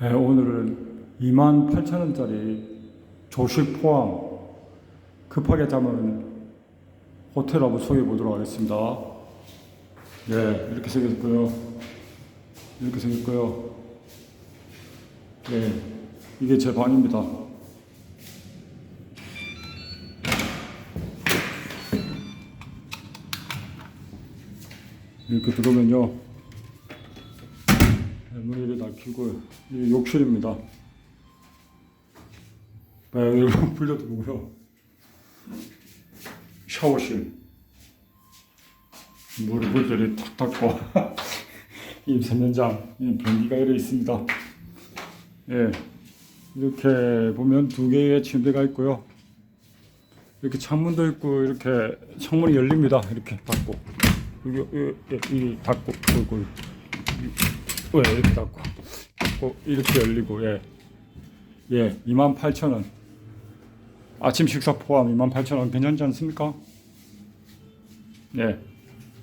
네, 오늘은 28,000원짜리 조식 포함 급하게 잡은 호텔 한번 소개해 보도록 하겠습니다. 네, 이렇게 생겼고요. 이렇게 생겼고요. 네, 이게 제 방입니다. 이렇게 들어오면요. 네, 문을 다 켜고 이 욕실입니다. 네, 여러분 불려드리고요. 샤워실. 물을 물들이 탁 닦고 임산면장 예, 변기가 이래 있습니다. 예, 이렇게 보면 두 개의 침대가 있고요. 이렇게 창문도 있고 이렇게 창문이 열립니다. 이렇게 닫고 여기 이 닫고 그리고 왜 이렇게 닫고 닫고 이렇게 열리고 예. 예, 28,000원. 아침 식사 포함 28,000원 괜찮지 않습니까? 네.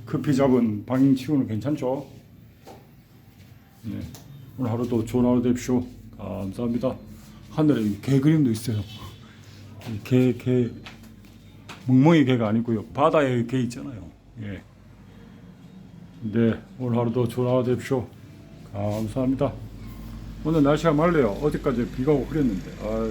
급히 잡은 방임 치고는 괜찮죠? 네. 오늘 하루도 좋은 하루 되십시오. 감사합니다. 하늘에 개 그림도 있어요. 이 개, 개, 멍멍이 개가 아니고요. 바다에 개 있잖아요. 예. 네. 오늘 하루도 좋은 하루 되십시오. 감사합니다. 오늘 날씨가 맑네요. 어제까지 비가 오고 그랬는데. 아